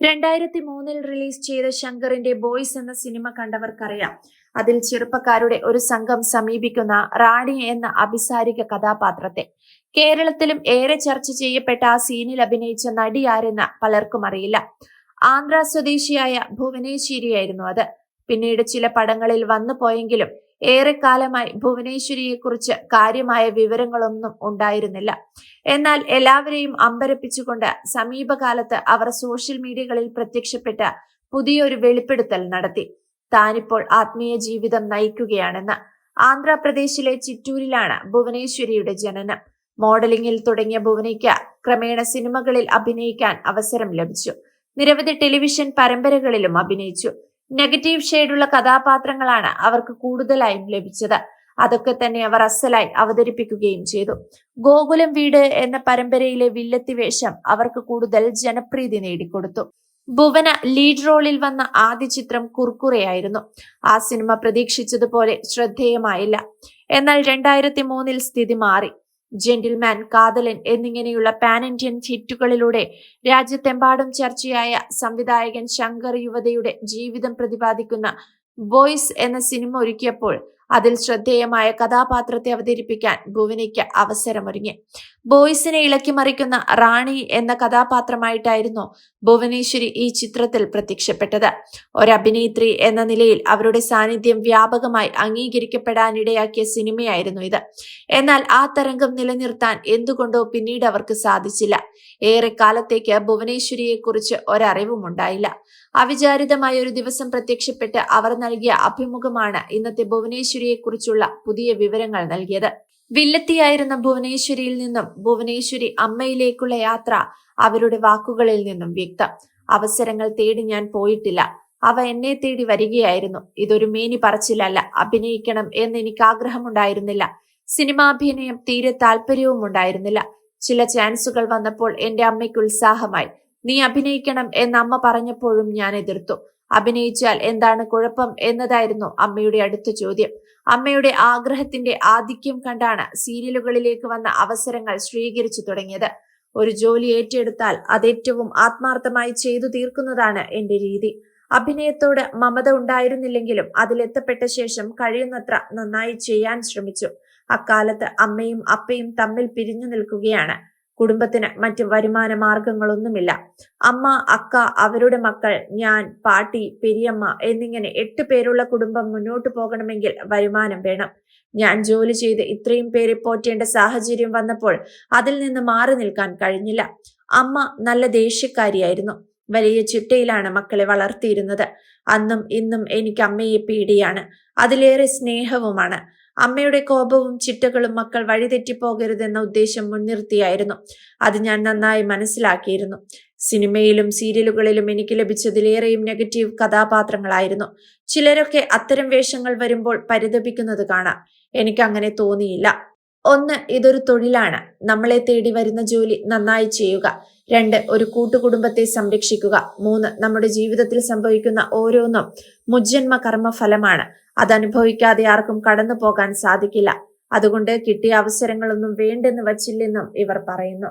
രണ്ടായിരത്തി മൂന്നിൽ റിലീസ് ചെയ്ത ശങ്കറിന്റെ ബോയ്സ് എന്ന സിനിമ കണ്ടവർക്കറിയാം. അതിൽ ചെറുപ്പക്കാരുടെ ഒരു സംഘം സമീപിക്കുന്ന റാണി എന്ന അഭിസാരിക കഥാപാത്രത്തെ. കേരളത്തിലും ഏറെ ചർച്ച ചെയ്യപ്പെട്ട ആ സീനിൽ അഭിനയിച്ച നടി ആരെന്ന് പലർക്കും അറിയില്ല. ആന്ധ്ര സ്വദേശിയായ ഭുവനേശ്വരിയായിരുന്നു അത്. പിന്നീട് ചില പടങ്ങളിൽ വന്നു പോയെങ്കിലും ഏറെക്കാലമായി ഭുവനേശ്വരിയെക്കുറിച്ച് കാര്യമായ വിവരങ്ങളൊന്നും ഉണ്ടായിരുന്നില്ല. എന്നാൽ എല്ലാവരെയും അമ്പരപ്പിച്ചുകൊണ്ട് സമീപകാലത്ത് അവർ സോഷ്യൽ മീഡിയകളിൽ പ്രത്യക്ഷപ്പെട്ട പുതിയൊരു വെളിപ്പെടുത്തൽ നടത്തി. താനിപ്പോൾ ആത്മീയ ജീവിതം നയിക്കുകയാണെന്ന്. ആന്ധ്രാപ്രദേശിലെ ചിറ്റൂരിലാണ് ഭുവനേശ്വരിയുടെ ജനനം. മോഡലിംഗിൽ തുടങ്ങിയ ഭുവനയ്ക്ക് ക്രമേണ സിനിമകളിൽ അഭിനയിക്കാൻ അവസരം ലഭിച്ചു. നിരവധി ടെലിവിഷൻ പരമ്പരകളിലും അഭിനയിച്ചു. നെഗറ്റീവ് ഷെയ്ഡുള്ള കഥാപാത്രങ്ങളാണ് അവർക്ക് കൂടുതലായും ലഭിച്ചത്. അതൊക്കെ തന്നെ അവർ അസലായി അവതരിപ്പിക്കുകയും ചെയ്തു. ഗോകുലം വീട് എന്ന പരമ്പരയിലെ വില്ലത്തി വേഷം അവർക്ക് കൂടുതൽ ജനപ്രീതി നേടിക്കൊടുത്തു. ഭുവന ലീഡ് റോളിൽ വന്ന ആദ്യ ചിത്രം കുർക്കുറയായിരുന്നു. ആ സിനിമ പ്രതീക്ഷിച്ചതുപോലെ ശ്രദ്ധേയമായില്ല. എന്നാൽ രണ്ടായിരത്തി മൂന്നിൽ സ്ഥിതി മാറി. ജെന്റിൽമാൻ കാതലൻ എന്നിങ്ങനെയുള്ള പാൻ ഇന്ത്യൻ ഹിറ്റുകളിലൂടെ രാജ്യത്തെമ്പാടും ചർച്ചയായ സംവിധായകൻ ശങ്കർ യുവതയുടെ ജീവിതം പ്രതിപാദിക്കുന്ന ബോയ്സ് എന്ന സിനിമ ഒരുക്കിയപ്പോൾ അതിൽ ശ്രദ്ധേയമായ കഥാപാത്രത്തെ അവതരിപ്പിക്കാൻ ഭുവനയ്ക്ക് അവസരമൊരുങ്ങി. ബോയ്സിനെ ഇളക്കി മറിക്കുന്ന റാണി എന്ന കഥാപാത്രമായിട്ടായിരുന്നു ഭുവനേശ്വരി ഈ ചിത്രത്തിൽ പ്രത്യക്ഷപ്പെട്ടത്. ഒരഭിനേത്രി എന്ന നിലയിൽ അവരുടെ സാന്നിധ്യം വ്യാപകമായി അംഗീകരിക്കപ്പെടാനിടയാക്കിയ സിനിമയായിരുന്നു ഇത്. എന്നാൽ ആ തരംഗം നിലനിർത്താൻ എന്തുകൊണ്ടോ പിന്നീട് അവർക്ക് സാധിച്ചില്ല. ഏറെ കാലത്തേക്ക് ഭുവനേശ്വരിയെ കുറിച്ച് ഒരറിവും ഉണ്ടായില്ല അവിചാരിതമായ ഒരു ദിവസം പ്രത്യക്ഷപ്പെട്ട് അവർ നൽകിയ അഭിമുഖമാണ് ഇന്നത്തെ ഭുവനേശ്വരിയെക്കുറിച്ചുള്ള പുതിയ വിവരങ്ങൾ നൽകിയത്. വില്ലത്തിയായിരുന്ന ഭുവനേശ്വരിയിൽ നിന്നും ഭുവനേശ്വരി അമ്മയിലേക്കുള്ള യാത്ര അവരുടെ വാക്കുകളിൽ നിന്നും വ്യക്തം. അവസരങ്ങൾ തേടി ഞാൻ പോയിട്ടില്ല. അവ എന്നെ തേടി വരികയായിരുന്നു. ഇതൊരു മേനി പറച്ചിലല്ല. അഭിനയിക്കണം എന്ന് എനിക്ക് ആഗ്രഹമുണ്ടായിരുന്നില്ല. സിനിമാഭിനയം തീരെ താല്പര്യവും ഉണ്ടായിരുന്നില്ല. ചില ചാൻസുകൾ വന്നപ്പോൾ എന്റെ അമ്മയ്ക്ക് ഉത്സാഹമായി. നീ അഭിനയിക്കണം എന്ന് അമ്മ പറഞ്ഞപ്പോഴും ഞാൻ എതിർത്തു. അഭിനയിച്ചാൽ എന്താണ് കുഴപ്പം എന്നതായിരുന്നു അമ്മയുടെ അടുത്ത ചോദ്യം. അമ്മയുടെ ആഗ്രഹത്തിന്റെ ആധിക്യം കണ്ടാണ് സീരിയലുകളിലേക്ക് വന്ന അവസരങ്ങൾ സ്വീകരിച്ചു തുടങ്ങിയത്. ഒരു ജോലി ഏറ്റെടുത്താൽ അതേറ്റവും ആത്മാർത്ഥമായി ചെയ്തു തീർക്കുന്നതാണ് എന്റെ രീതി. അഭിനയത്തോട് മമത ഉണ്ടായിരുന്നില്ലെങ്കിലും അതിലെത്തപ്പെട്ട ശേഷം കഴിയുന്നത്ര നന്നായി ചെയ്യാൻ ശ്രമിച്ചു. അക്കാലത്ത് അമ്മയും അപ്പയും തമ്മിൽ പിരിഞ്ഞു നിൽക്കുകയാണ്. കുടുംബത്തിന് മറ്റ് വരുമാന മാർഗങ്ങളൊന്നുമില്ല. അമ്മ അക്ക അവരുടെ മക്കൾ ഞാൻ പാട്ടി പെരിയമ്മ എന്നിങ്ങനെ എട്ട് പേരുള്ള കുടുംബം മുന്നോട്ട് പോകണമെങ്കിൽ വരുമാനം വേണം. ഞാൻ ജോലി ചെയ്ത് ഇത്രയും പേരെ പോറ്റേണ്ട സാഹചര്യം വന്നപ്പോൾ അതിൽ നിന്ന് മാറി നിൽക്കാൻ കഴിഞ്ഞില്ല. അമ്മ നല്ല ദേഷ്യക്കാരിയായിരുന്നു. വലിയ ചിട്ടയിലാണ് മക്കളെ വളർത്തിയിരുന്നത്. അന്നും ഇന്നും എനിക്ക് അമ്മയെ പേടിയാണ് അതിലേറെ സ്നേഹവുമാണ്. അമ്മയുടെ കോപവും ചിട്ടകളും മക്കൾ വഴിതെറ്റിപ്പോകരുതെന്ന ഉദ്ദേശം മുൻനിർത്തിയായിരുന്നു. അത് ഞാൻ നന്നായി മനസ്സിലാക്കിയിരുന്നു. സിനിമയിലും സീരിയലുകളിലും എനിക്ക് ലഭിച്ചതിലേറെയും നെഗറ്റീവ് കഥാപാത്രങ്ങളായിരുന്നു. ചിലരൊക്കെ അത്തരം വേഷങ്ങൾ വരുമ്പോൾ പരിതപിക്കുന്നത് കാണാം. എനിക്ക് അങ്ങനെ തോന്നിയില്ല. ഒന്ന് ഇതൊരു തൊഴിലാണ്. നമ്മളെ തേടി വരുന്ന ജോലി നന്നായി ചെയ്യുക. രണ്ട് ഒരു കൂട്ടുകുടുംബത്തെ സംരക്ഷിക്കുക. മൂന്ന് നമ്മുടെ ജീവിതത്തിൽ സംഭവിക്കുന്ന ഓരോന്നും മുജ്ജന്മ കർമ്മ ഫലമാണ് അതനുഭവിക്കാതെ ആർക്കും കടന്നു പോകാൻ സാധിക്കില്ല. അതുകൊണ്ട് കിട്ടിയ അവസരങ്ങളൊന്നും വേണ്ടെന്ന് വച്ചില്ലെന്നും ഇവർ പറയുന്നു.